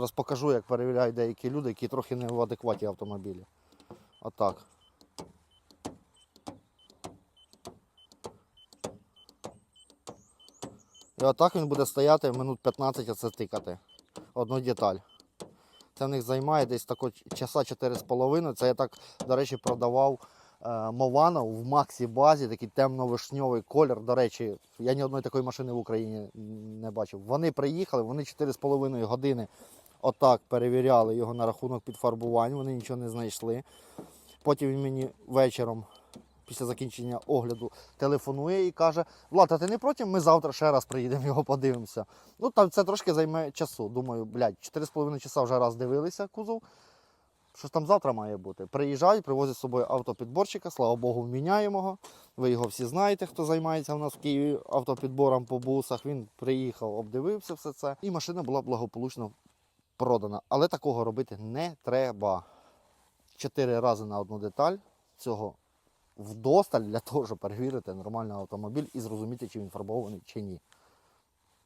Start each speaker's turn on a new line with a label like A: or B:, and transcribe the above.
A: Зараз покажу, як перевіряють деякі люди, які трохи не в адекваті автомобілі. Отак. І отак він буде стояти минут 15 оце тикати. Одну деталь. Це в них займає десь тако часа 4,5. Це я так, до речі, продавав е, Мованов в Максі базі, такий темно-вишньовий колір. До речі, я ні одної такої машини в Україні не бачив. Вони приїхали, вони 4,5 години отак перевіряли його на рахунок підфарбувань, вони нічого не знайшли. Потім він мені вечором, після закінчення огляду, телефонує і каже: Влад, а ти не проти, ми завтра ще раз приїдемо його подивимося. Ну там це трошки займе часу. Думаю, блядь, 4,5 часа вже раз дивилися кузов. Що ж там завтра має бути? Приїжджають, привозять з собою автопідборщика, слава Богу, вміняємого. Ви його всі знаєте, хто займається у нас в Києві автопідбором по бусах. Він приїхав, обдивився все це. І машина була благополучно продана. Але такого робити не треба. Чотири рази на одну деталь цього вдосталь для того, щоб перевірити нормальний автомобіль і зрозуміти, чи він фарбований чи ні.